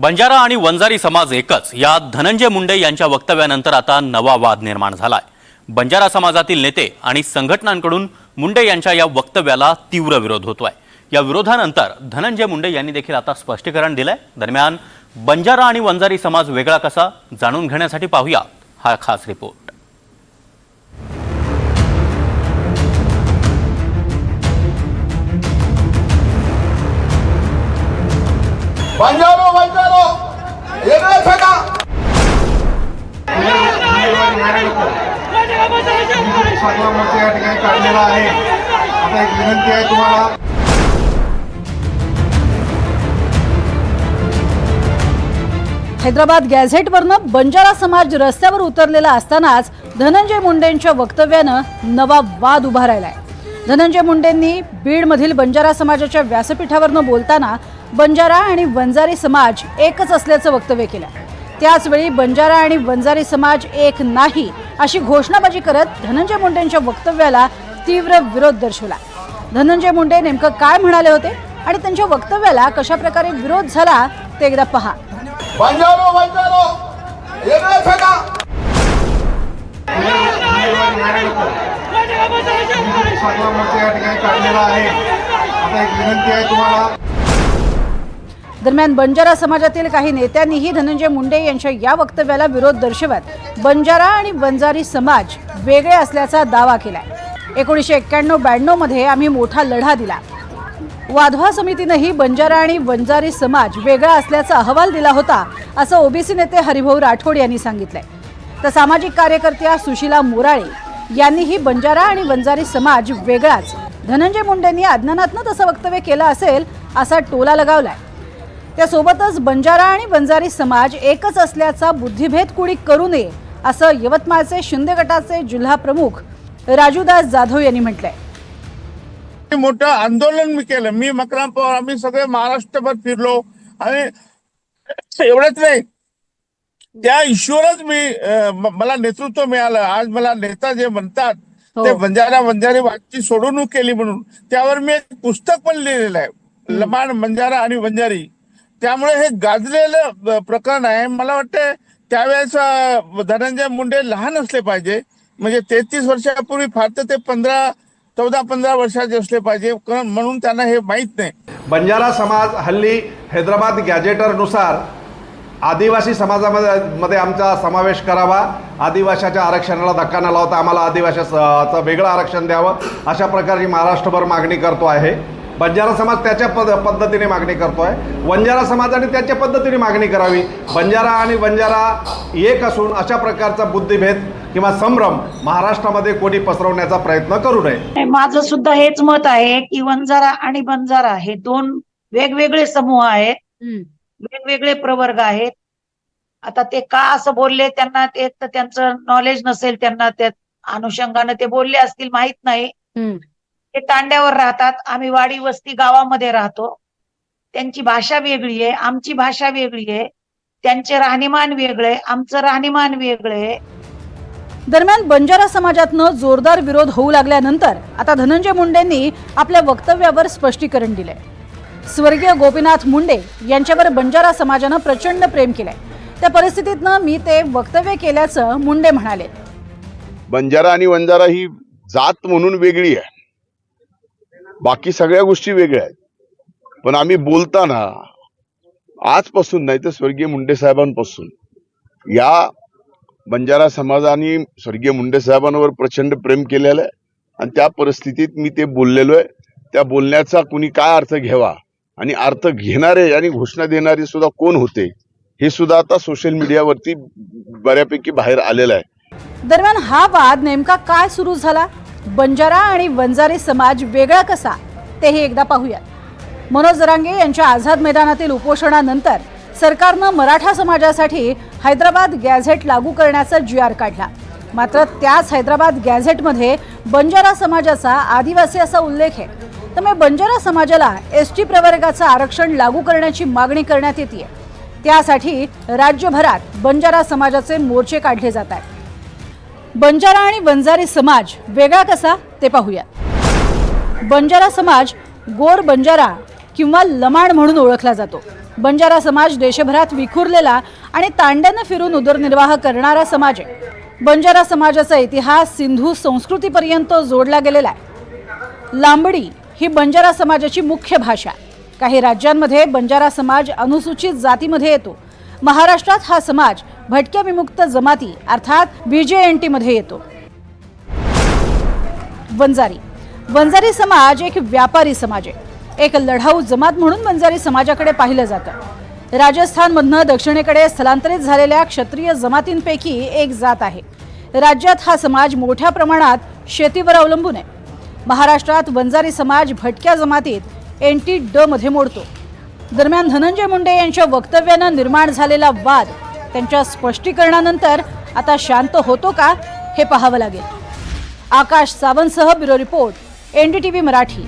बंजारा आणि वंजारी समाज एकच. या धनंजय मुंडे यांच्या वक्तव्यानंतर आता नवा वाद निर्माण झालाय. बंजारा समाजातील नेते आणि संघटनांकडून मुंडे यांच्या या वक्तव्याला तीव्र विरोध होतोय. या विरोधानंतर धनंजय मुंडे यांनी देखील आता स्पष्टीकरण दिलंय. दरम्यान बंजारा आणि वंजारी समाज वेगळा कसा जाणून घेण्यासाठी पाहूया हा खास रिपोर्ट. बंजारा मोर्चा या ठिकाणी काढलेला आहे. आता एक विनंती आहे तुम्हाला. हैदराबाद गॅझेटवरनं बंजारा समाज रस्त्यावर उतरलेला असतानाच धनंजय मुंडेंच्या वक्तव्यानं नवा वाद उभा राहिलाय. धनंजय मुंडेंनी बीडमधील बंजारा समाजाच्या व्यासपीठावरनं बोलताना बंजारा आणि वंजारी समाज एकच असल्याचं वक्तव्य केलं. त्याचवेळी बंजारा आणि बंजारी समाज एक नाही अशी घोषणाबाजी करत धनंजय मुंडेंच्या वक्तव्याला तीव्र विरोध दर्शवला. धनंजय मुंडे नेमकं काय म्हणाले होते आणि त्यांच्या वक्तव्याला कशाप्रकारे विरोध झाला ते एकदा पहा. बंजारो बंजारो! दरम्यान बंजारा समाजातील काही नेत्यांनीही धनंजय मुंडे यांच्या या वक्तव्याला विरोध दर्शवत बंजारा आणि बंजारी समाज वेगळे असल्याचा दावा केलाय. एकोणीसशे एक्क्याण्णव ब्याण्णवमध्ये आम्ही मोठा लढा दिला. वाधवा समितीनंही बंजारा आणि बंजारी समाज वेगळा असल्याचा अहवाल दिला होता असं ओबीसी नेते हरिभाऊ राठोड यांनी सांगितलंय. तर सामाजिक कार्यकर्त्या सुशीला मोराळे यांनीही बंजारा आणि बंजारी समाज वेगळाच. धनंजय मुंडेंनी अज्ञानातनं तसं वक्तव्य केलं असेल असा टोला लगावलाय. त्यासोबतच बंजारा आणि वंजारी समाज एकच असल्याचा बुद्धिभेद कुणी करू नये असं यवतमाळचे शिंदे गटाचे जिल्हा प्रमुख राजूदास जाधव यांनी म्हटलंय. मोठं आंदोलन मी केलं. मी मकराम पवार आम्ही सगळे महाराष्ट्रभर फिरलो. आणि एवढंच नाही त्या इश्यूवरच मी मला नेतृत्व मिळालं. आज मला नेता जे म्हणतात हो. ते बंजारा बंजारी वादची सोडवणूक केली म्हणून त्यावर मी एक पुस्तक पण लिहिलेलं आहे. लमाण बंजारा आणि बंजारी. त्यामुळे हे गाजलेलं प्रकरण आहे. मला वाटतं त्यावेळेस धनंजय मुंडे लहान असले पाहिजे. म्हणजे तेहतीस वर्षापूर्वी फार तर ते पंधरा चौदा पंधरा वर्षाचे असले पाहिजे. म्हणून त्यांना हे माहीत नाही. बंजारा समाज हल्ली हैदराबाद गॅजेटरनुसार आदिवासी समाजामध्ये मध्ये आमचा समावेश करावा. आदिवाशाच्या आरक्षणाला धक्का न लावता आम्हाला आदिवाशाचं वेगळं आरक्षण द्यावं. अशा प्रकारची महाराष्ट्रभर मागणी करतो आहे. बंजारा समाज त्याच्या पद पद्धतीने मागणी करतो आहे वंजारा समाजाने त्याच्या पद्धतीने मागणी करावी. बंजारा आणि बंजारा एक असून अशा प्रकारचा बुद्धिभेद किंवा संभ्रम महाराष्ट्रामध्ये कोणी पसरवण्याचा प्रयत्न करू नये. माझं सुद्धा हेच मत आहे की वंजारा आणि बंजारा हे दोन वेगवेगळे समूह आहेत. वेगवेगळे प्रवर्ग आहेत. आता ते का असं बोलले त्यांना ते तर त्यांचं नॉलेज नसेल त्यांना त्या अनुषंगाने ते बोलले असतील माहीत नाही. ते तांड्यावर राहतात. आम्ही वाडी वस्ती गावामध्ये राहतो. त्यांची भाषा वेगळी आहे. आमची भाषा वेगळी आहे. त्यांचे राहणीमान वेगळे आमचं राहणीमान वेगळे दरम्यान बंजारा समाजातनं जोरदार विरोध होऊ लागल्यानंतर आता धनंजय मुंडेंनी आपल्या वक्तव्यावर स्पष्टीकरण दिलंय. स्वर्गीय गोपीनाथ मुंडे यांच्यावर बंजारा समाजानं प्रचंड प्रेम केलंय. त्या परिस्थितीतनं मी ते वक्तव्य केल्याचं मुंडे म्हणाले. बंजारा आणि वंजारा ही जात म्हणून वेगळी आहे. बाकी सगळ्या गोष्टी वेगळ्या आहेत. पण आम्ही बोलताना आजपासून नाही तर स्वर्गीय मुंडे साहेबांपासून या बंजारा समाजाने स्वर्गीय मुंडे साहेबांवर प्रचंड प्रेम केलेलं आहे आणि त्या परिस्थितीत मी ते बोललेलो आहे. त्या बोलण्याचा कुणी काय अर्थ घ्यावा आणि अर्थ घेणारे आणि घोषणा देणारे सुद्धा कोण होते हे सुद्धा आता सोशल मीडियावरती बऱ्यापैकी बाहेर आलेलं आहे. दरम्यान हा वाद नेमका काय सुरू झाला? बंजारा आणि वंजारी समाज वेगळा कसा तेही एकदा पाहूयात. मनोज जरांगे यांच्या आझाद मैदानातील उपोषणानंतर सरकारनं मराठा समाजासाठी हैदराबाद गॅझेट लागू करण्याचा जी आर काढला. मात्र त्याच हैदराबाद गॅझेटमध्ये बंजारा समाजाचा आदिवासी असा उल्लेख आहे. त्यामुळे बंजारा समाजाला एस टी प्रवर्गाचं आरक्षण लागू करण्याची मागणी करण्यात येते त्यासाठी राज्यभरात बंजारा समाजाचे मोर्चे काढले जात आहेत. बंजारा आणि बंजारी समाज वेगळा कसा ते पाहूया. बंजारा समाज गोर बंजारा किंवा लमाण म्हणून ओळखला जातो. बंजारा समाज देशभरात विखुरलेला आणि तांड्यानं फिरून उदरनिर्वाह करणारा समाज आहे. बंजारा समाजाचा इतिहास सिंधू संस्कृतीपर्यंत जोडला गेलेला आहे. लांबडी ही बंजारा समाजाची मुख्य भाषा काही राज्यांमध्ये बंजारा समाज अनुसूचित जातीमध्ये येतो. महाराष्ट्रात हा समाज भटक्या विमुक्त जमाती अर्थात बीजेएनटी मध्ये येतो. वंजारी. वंजारी समाज एक व्यापारी समाज आहे. एक लढाऊ जमात म्हणून वंजारी समाजाकडे पाहिलं जातं. राजस्थानमधनं दक्षिणेकडे स्थलांतरित झालेल्या क्षत्रिय जमातींपैकी एक जात आहे. राज्यात हा समाज मोठ्या प्रमाणात शेतीवर अवलंबून आहे. महाराष्ट्रात वंजारी समाज भटक्या जमातीत एन टी ड मध्ये मोडतो. दरम्यान धनंजय मुंडे यांच्या वक्तव्यानं निर्माण झालेला वाद त्यांच्या स्पष्टीकरणानंतर आता शांत होतो का हे पाहावं लागेल. आकाश सावंतसह ब्युरो रिपोर्ट एनडीटीव्ही मराठी.